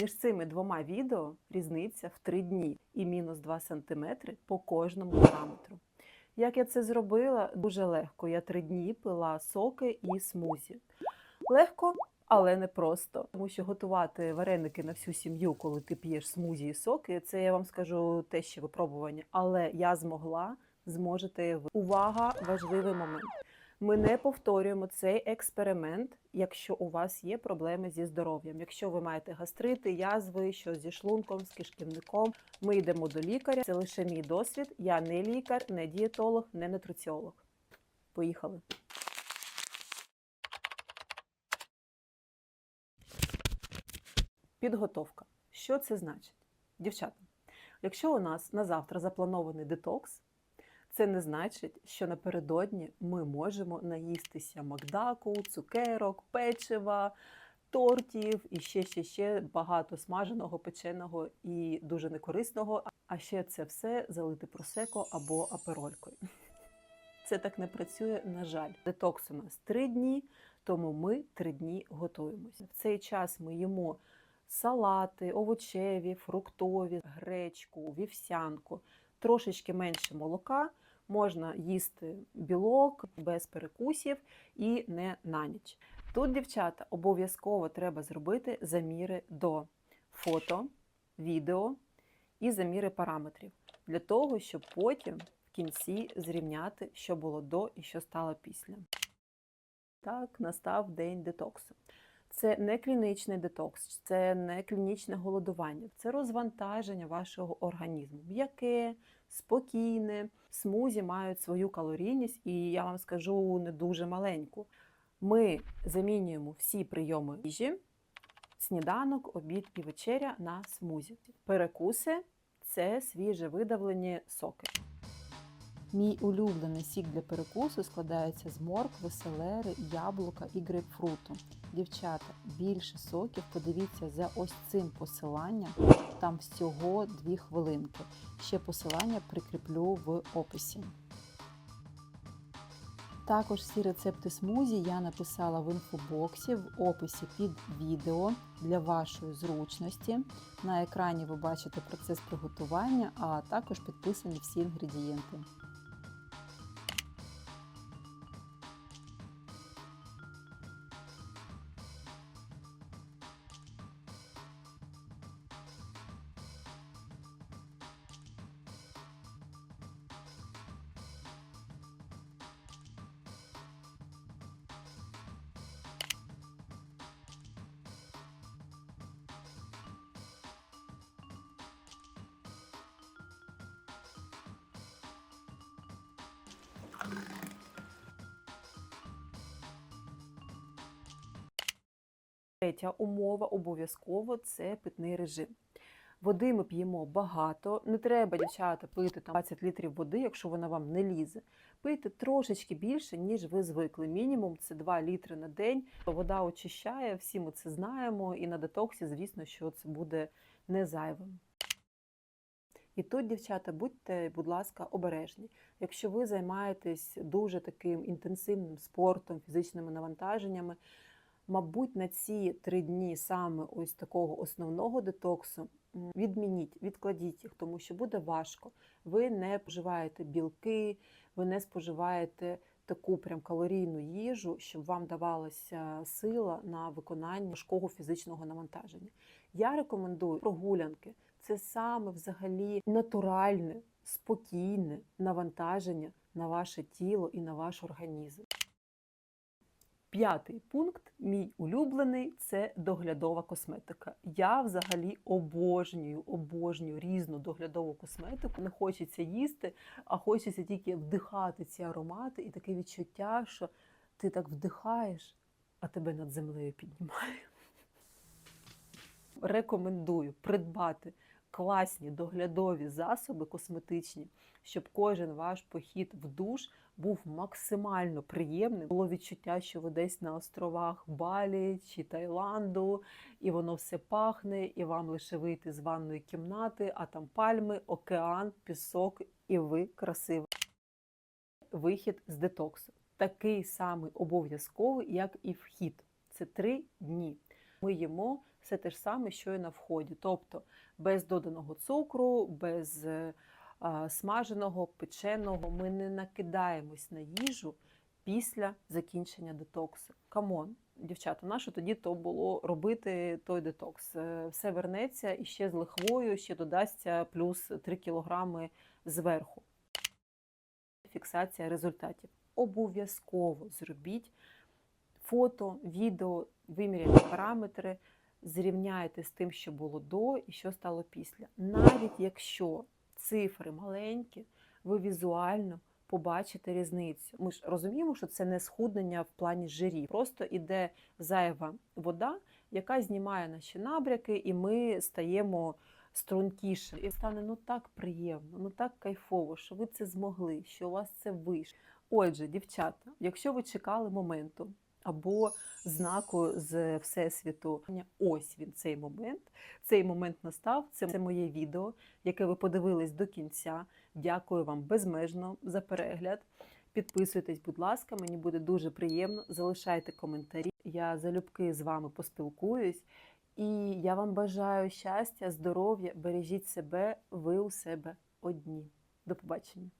Між цими двома відео різниця в 3 дні і мінус 2 см по кожному параметру. Як я це зробила? Дуже легко. Я 3 дні пила соки і смузі. Легко, але не просто. Тому що готувати вареники на всю сім'ю, коли ти п'єш смузі і соки, це я вам скажу те ще випробування. Але я змогла, зможете ви. Увага! Важливий момент. Ми не повторюємо цей експеримент, якщо у вас є проблеми зі здоров'ям. Якщо ви маєте гастрити, язви, що зі шлунком, з кишківником, ми йдемо до лікаря. Це лише мій досвід. Я не лікар, не дієтолог, не нутриціолог. Поїхали. Підготовка. Що це значить? Дівчата, якщо у нас на завтра запланований детокс, це не значить, що напередодні ми можемо наїстися макдаку, цукерок, печива, тортів і ще, ще, ще багато смаженого, печеного і дуже некорисного. А ще це все залити просеко або аперолькою. Це так не працює, на жаль. Детокс у нас три дні, тому ми три дні готуємося. В цей час ми їмо салати, овочеві, фруктові, гречку, вівсянку, трошечки менше молока. Можна їсти білок без перекусів і не на ніч. Тут, дівчата, обов'язково треба зробити заміри до фото, відео і заміри параметрів для того, щоб потім в кінці зрівняти, що було до і що стало після. Так, настав день детоксу. Це не клінічний детокс, це не клінічне голодування, це розвантаження вашого організму. М'яке, спокійне. Смузі мають свою калорійність, і я вам скажу не дуже маленьку. Ми замінюємо всі прийоми їжі, сніданок, обід і вечеря на смузі. Перекуси це свіже видавлені соки. Мій улюблений сік для перекусу складається з моркви, селери, яблука і грейпфруту. Дівчата, більше соків подивіться за ось цим посиланням. Там всього 2 хвилинки. Ще посилання прикріплю в описі. Також всі рецепти смузі я написала в інфобоксі в описі під відео для вашої зручності. На екрані ви бачите процес приготування, а також підписані всі інгредієнти. Третя умова обов'язково це питний режим. Води ми п'ємо багато. Не треба, дівчата, пити там 20 літрів води, якщо вона вам не лізе. Пийте трошечки більше, ніж ви звикли. Мінімум це 2 літри на день. Вода очищає, всі ми це знаємо. І на детоксі, звісно, що це буде не зайвим. І тут, дівчата, будьте, будь ласка, обережні. Якщо ви займаєтесь дуже таким інтенсивним спортом, фізичними навантаженнями, мабуть, на ці три дні саме ось такого основного детоксу відмініть, відкладіть їх, тому що буде важко. Ви не споживаєте білки, ви не споживаєте таку прям калорійну їжу, щоб вам давалася сила на виконання важкого фізичного навантаження. Я рекомендую прогулянки. Це саме взагалі натуральне, спокійне навантаження на ваше тіло і на ваш організм. П'ятий пункт, мій улюблений, це доглядова косметика. Я взагалі обожнюю, обожнюю різну доглядову косметику. Не хочеться їсти, а хочеться тільки вдихати ці аромати і таке відчуття, що ти так вдихаєш, а тебе над землею піднімає. Рекомендую придбати класні доглядові засоби косметичні, щоб кожен ваш похід в душ був максимально приємним. Було відчуття, що ви десь на островах Балі чи Таїланду, і воно все пахне, і вам лише вийти з ванної кімнати, а там пальми, океан, пісок, і ви красиві. Вихід з детоксу. Такий самий обов'язковий, як і вхід. Це три дні. Ми їмо все те ж саме, що і на вході. Тобто без доданого цукру, без е, смаженого, печеного. Ми не накидаємось на їжу після закінчення детоксу. Камон, дівчата, наше тоді то було робити той детокс. Е, Все вернеться і ще з лихвою, ще додасться плюс 3 кілограми зверху. Фіксація результатів. Обов'язково зробіть фото, відео, виміряйте параметри, зрівняйте з тим, що було до і що стало після. Навіть якщо цифри маленькі, ви візуально побачите різницю. Ми ж розуміємо, що це не схуднення в плані жирів, просто іде зайва вода, яка знімає наші набряки, і ми стаємо стрункіше. І стане ну так приємно, ну так кайфово, що ви це змогли, що у вас це вийшло. Отже, дівчата, якщо ви чекали моменту або знаку з всесвіту, ось він цей момент. Цей момент настав. Це, моє відео, яке ви подивились до кінця. Дякую вам безмежно за перегляд. Підписуйтесь, будь ласка, мені буде дуже приємно. Залишайте коментарі. Я залюбки з вами поспілкуюсь. І я вам бажаю щастя, здоров'я, бережіть себе, ви у себе одні. До побачення.